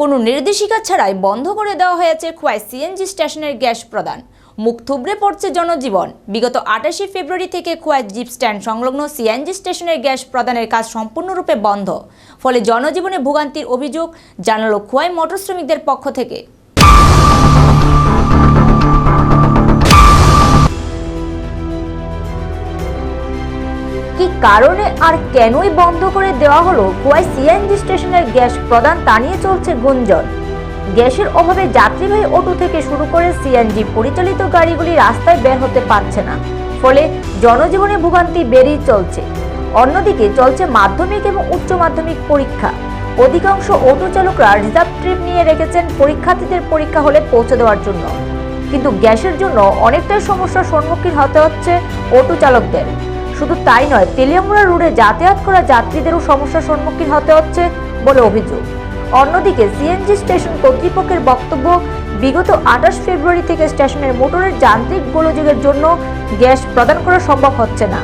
কোনো নির্দেশিকা ছাড়াই বন্ধ করে দেওয়া হয়েছে খোয়াই সিএনজি স্টেশনের গ্যাস প্রদান। মুখ থুবড়ে পড়ছে জনজীবন। বিগত আটাশে ফেব্রুয়ারি থেকে খোয়াই জিপ স্ট্যান্ড সংলগ্ন সিএনজি স্টেশনের গ্যাস প্রদানের কাজ সম্পূর্ণরূপে বন্ধ। ফলে জনজীবনে ভোগান্তির অভিযোগ, জানালো খোয়াই মোটর শ্রমিকদের পক্ষ থেকে। কি কারণে আর কেনই বন্ধ করে দেওয়া হলো? খোয়াই সিএনজি স্টেশনের গ্যাস প্রদান তা নিয়ে চলছে গুঞ্জন। গ্যাসের অভাবে যাত্রীবাহী অটো থেকে শুরু করে সিএনজি পরিচালিত গাড়িগুলি রাস্তায় বের হতে পারছে না। ফলে জনজীবনে ভোগান্তি বেড়েই চলছে। অন্যদিকে চলছে মাধ্যমিক এবং উচ্চ মাধ্যমিক পরীক্ষা। অধিকাংশ অটো চালকরা রিজার্ভ ট্রিপ নিয়ে রেখেছেন পরীক্ষার্থীদের পরীক্ষা হলে পৌঁছে দেওয়ার জন্য। কিন্তু গ্যাসের জন্য অনেকটাই সমস্যার সম্মুখীন হতে হচ্ছে অটো চালকদের। শুধু তাই নয়, তেলিয়ামুড়া রোডে যাতায়াত করা যাত্রীদেরও সমস্যার সম্মুখীন হতে হচ্ছে বলে অভিযোগ। অন্যদিকে, সিএনজি স্টেশন কর্তৃপক্ষের বক্তব্য, বিগত আঠাশ ফেব্রুয়ারি থেকে স্টেশনের মোটরের যান্ত্রিক গোলযোগের জন্য গ্যাস প্রদান করা সম্ভব হচ্ছে না।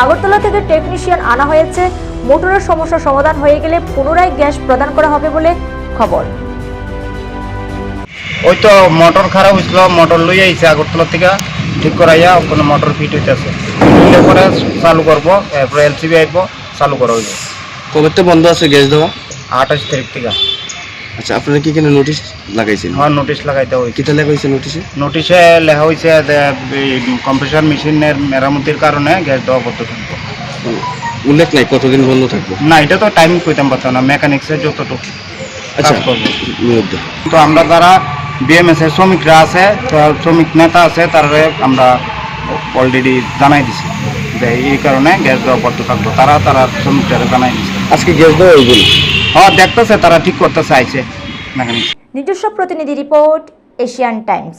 আগরতলা থেকে টেকনিশিয়ান আনা হয়েছে, মোটরের সমস্যা সমাধান হয়ে গেলে পুনরায় গ্যাস প্রদান করা হবে বলে খবর। ওই তো মোটর খারাপ হয়েছিল, মোটর লই আইছে আগরতলা থেকে, ঠিক করাইয়া ওখানে মোটর ফিট হইতেছে। ফিট পরে চালু করব এরপরে এলসিবি আইব চালু করা হইব। কবে তো বন্ধ আছে গ্যাস দেওয়া? আঠাশ তারিখ থেকে। আচ্ছা আপনারা কি কেন নোটিশ লাগাইছেন? আমার নোটিশ লাগাইতে হয়েছে কিটা লাগাইছে নোটিশে নোটিশে লেখা হয়েছে কম্প্রেসার মেশিনের মেরামতির কারণে গ্যাস দেওয়া করতে থাকব। উল্লেখ নাই কতদিন বন্ধ থাকব? না এটা তো টাইম কইতাম পারতাম না মেকানিক্সের যতটুকু আচ্ছা তো আমরা যারা বিএমএস এর শ্রমিকরা আছে শ্রমিক নেতা আছে তারা আমরা অলরেডি জানাই দিছে যে এই কারণে গ্যাস দেওয়া বন্ধ থাকব তারা তারা শ্রমিকরা জানাই দিছে। আজকে গ্যাস দেওয়া হয়েছিল হ্যাঁ দেখতেছে তারা ঠিক করতে চাইছে নিজস্ব প্রতিনিধি রিপোর্ট এশিয়ান টাইমস।